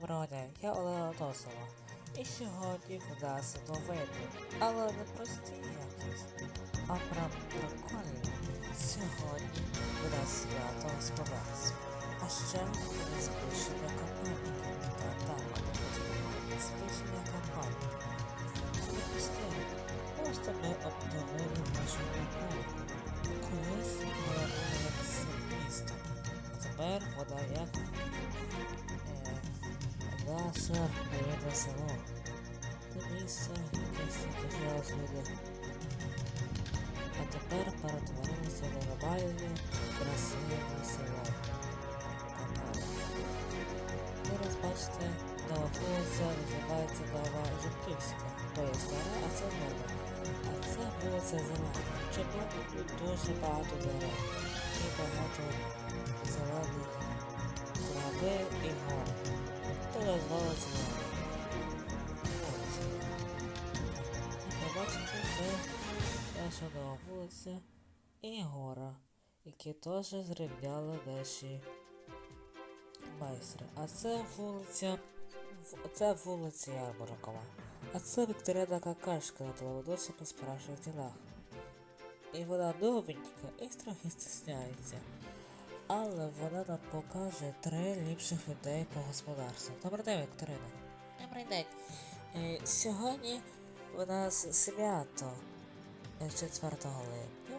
доброго дня, я Олена Тосова. І сьогодні в нас новини, але не прості якісь, а прям прикольні. Сьогодні в свято господарства. А ще наше рідне село. Це місце, якесь дуже розгляде. А тепер перетворилося на нормальне, красиве село. Зараз бачите, нова вулиця називається Нова Жуківська. То є стара, а це нова. А це вулиця Зелена. Чому тут дуже багато дерев і багато зелених трави і гор. Назвали зелена. Вулиця. І побачите, це наша нова вулиця і гора, які теж зрівняли наші майстри. А це вулиця. Це вулиця Ярмаркова. А це Вікторина Какашка на телеведуча по справжніх ділах. І вона новенька і трохи стісняється. Але вона нам покаже три ліпших людей по господарству. Добрий день, Вікторина. Добрий день. Е, сьогодні у нас свято е, 4 липня.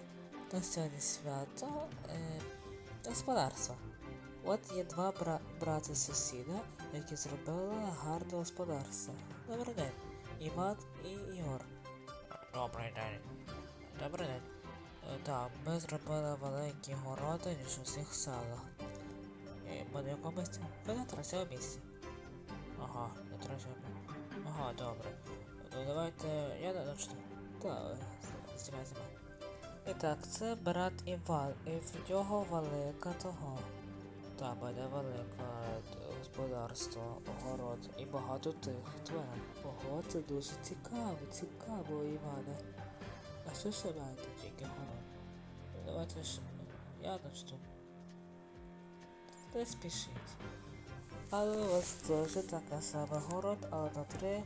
То сьогодні свято е, господарства. От є два бра- брати сусіда, які зробили гарне господарство. Добрий день. Іван і Ігор. Добрий день. Добрий день. Так, ми зробили великі городи, ніж у всіх селах. І ми на якому місці? Ви на третьому місці. Ага, на третьому. Ага, добре. Ну давайте я начну. Так, знімай, знімай. І так, це брат Іван, і в нього велика того. Та мене велике господарство, огород і багато тих тварин. Ого, це дуже цікаво, цікаво, Іване. Ще маєте тільки город? Давайте ж я начну. Не спішіть. Але у вас теж така саме город, але на три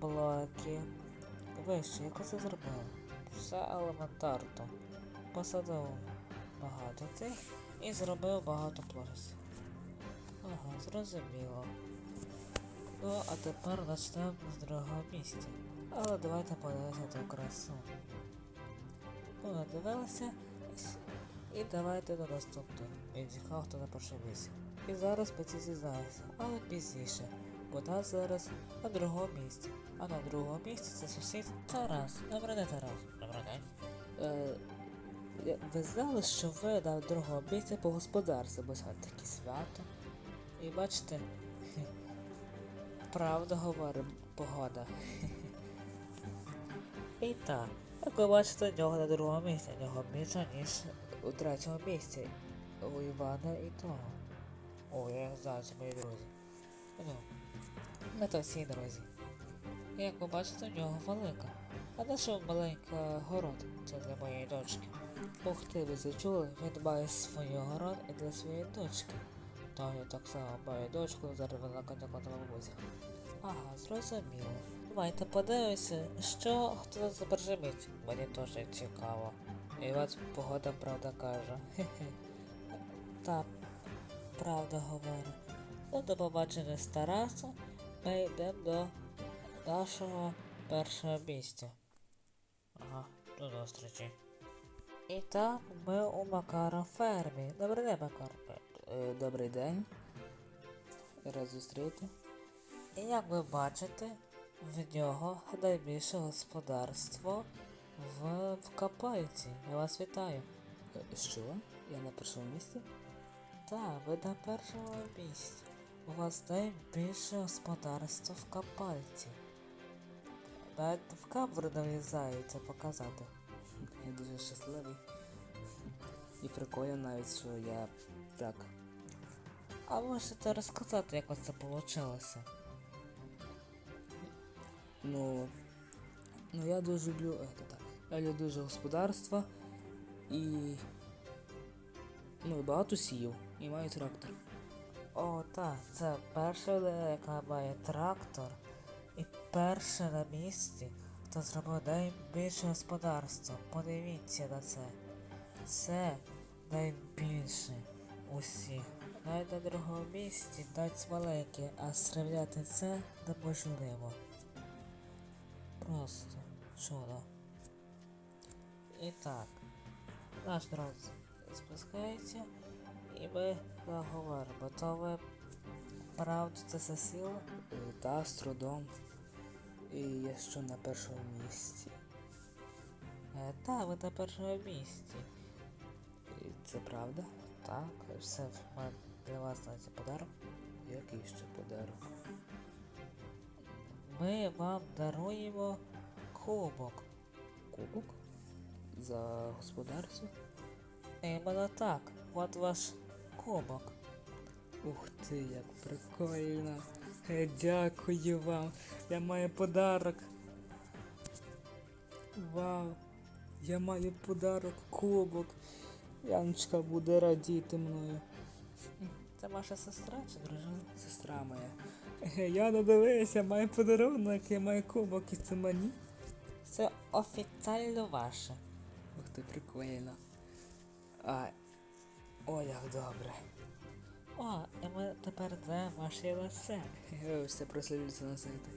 блоки вище. Як це зробили? Все елементарно. Посадив багато тих і зробив багато площ. Ага, зрозуміло. Ну, а тепер почнемо з другого місця. Але давайте подивимося ту красу. Ну, надивилися. І давайте до наступного. Він зіхав, хто на першому місці. І зараз ми ці зізнаємося, але пізніше. Бо нас зараз на другому місці. А на другому місці це сусід Тарас. Добрий день, Тарас. Добрий день. Е, ви знали, що ви на другому місці по господарству, бо сьогодні таке свято. І бачите, правда говорить погода. І так, як ви бачите, в нього на другому місці, в нього більше, ніж у третьому місці. У Івана і того. О, я знаю, це мої друзі. Ну, ми то всі друзі. Як ви бачите, в нього велика. А наша маленька город, це для моєї дочки. Ух ти, ви це чули? Він має свій город і для своєї дочки. Та я так само маю дочку, зараз вона на бабуся. Ага, зрозуміло. Давайте подивимося, що хто забержимить. Мені теж цікаво. І от погода правда каже. Хе-хе. Та правда говорить. Ну, до побачення з Тарасом. Ми йдемо до нашого першого місця. Ага, до зустрічі. І так, ми у Макара фермі. Добрий день, Макар. Е, Добрий день. Рад зустріти. І як ви бачите, в нього найбільше господарство в, в Капайці. Я вас вітаю. Е, Що? Я на першому місці? Так, ви на першому місці. У вас найбільше господарство в Капальці. Навіть в камеру не влізається показати. Я дуже щасливий. І прикольно навіть, що я так. А можете розказати, як у вас це вийшло? Ну. Ну я дуже люблю. та так. Я люблю дуже господарство і. Ну багато сіїв. І маю трактор. О, так, це перша людина, яка має трактор. І перша на місці, хто зробив найбільше господарство. Подивіться на це. Це найбільше усіх. Навіть на другому місці дать маленьке, а стріляти це неможливо. Просто чудо. І так, наш дрон спускається, і ми наговоримо. То ви правда це все сила? Е, Та з трудом. І я що на першому місці. Е, та, ви на першому місці. І це правда? Так, все для вас на це подарок. Який ще подарок? Ми вам даруємо кубок. Кубок? За господарство? Іменно так, от ваш кубок. Ух ти, як прикольно. Е, Дякую вам. Я маю подарок. Вау. Я маю подарок, кубок. Яночка буде радіти мною. Це ваша сестра чи дружина? Сестра моя. Е, Я не дивися, маю подарунок, я маю кубок і це мені. Це офіціально ваше. Ух ти, прикольно. А, о, як добре. О, і ми тепер це ваші лице. Я все прославлюся носити.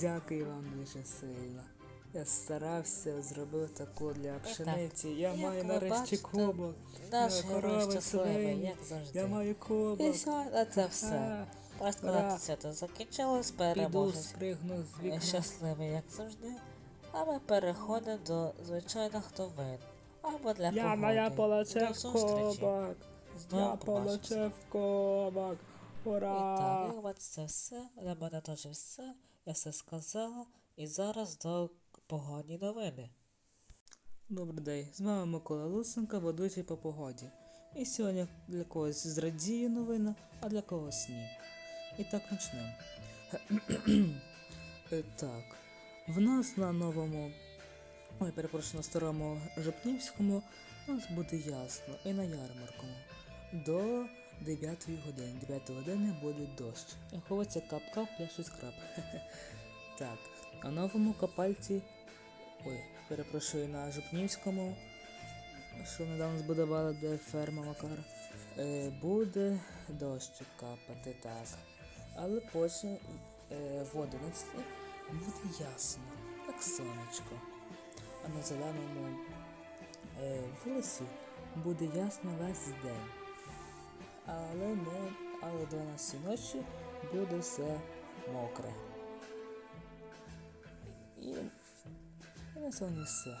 Дякую вам дуже сильно. Я старався, зробив таку для пшениці. Я як маю нарешті кубок. Наш Е, герой щасливий, як завжди. Я маю кубок. І кубок. сьогодні це все. А, Ура. на свято закінчилось, переможець. Щасливий, як завжди. А ми переходимо до звичайних новин. Або для Я, погоди. я До получив зустрічі. кубок. Знову Я побачимось. получив кубок. І так, як це все. Для мене теж все. Я все сказала. І зараз до погодні новини. Добрий день, з вами Микола Лусенко, ведучий по погоді. І сьогодні для когось зрадіє новина, а для когось ні. І так почнемо. Е, так, в нас на новому, ой, перепрошую, на старому Жопнівському у нас буде ясно і на ярмаркому. До 9 години. 9 години буде дощ. І ховається кап-кап, пляшить скраб. Так, а новому копальці Ой, перепрошую на Жупнівському, що недавно збудували, де ферма Макар. Е, буде дощик капати, так. Але потім е, в 11 буде ясно, як сонечко. А на зеленому е, вулиці буде ясно весь день. Але не, але 12 ночі буде все мокре. І і на сьогодні все.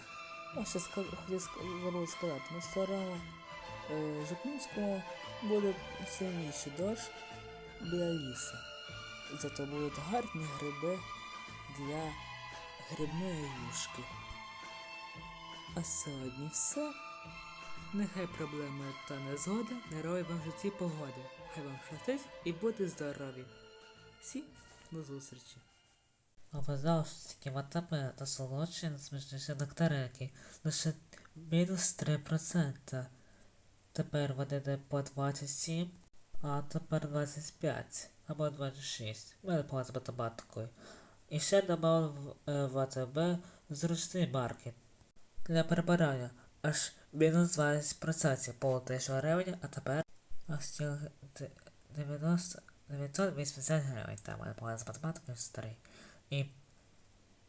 Я ще ска- забув сказати, на старому е, Жупнівському буде сильніший дощ біля лісу. Зато будуть гарні гриби для грибної юшки. А сьогодні все. Нехай проблеми та незгода не роють вам в житті погоди. Хай вам щастить і будьте здорові. Всі до зустрічі. Ви такі матами та солодші найсмачніші нектаринки лише мінус 3%. Тепер не по 27, а тепер 25 або 26. Мене з математикою. І ще добавив е, в АТБ зручний маркет. Для прибирання аж мінус 20% по 1000 гривень, а тепер аж цілих де- 90 980 гривень. Там мене з математикою старий. І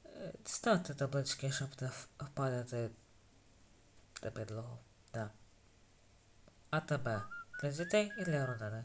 е, ставте таблички, щоб не впадати на підлогу. Да. А тебе для дітей і для родини.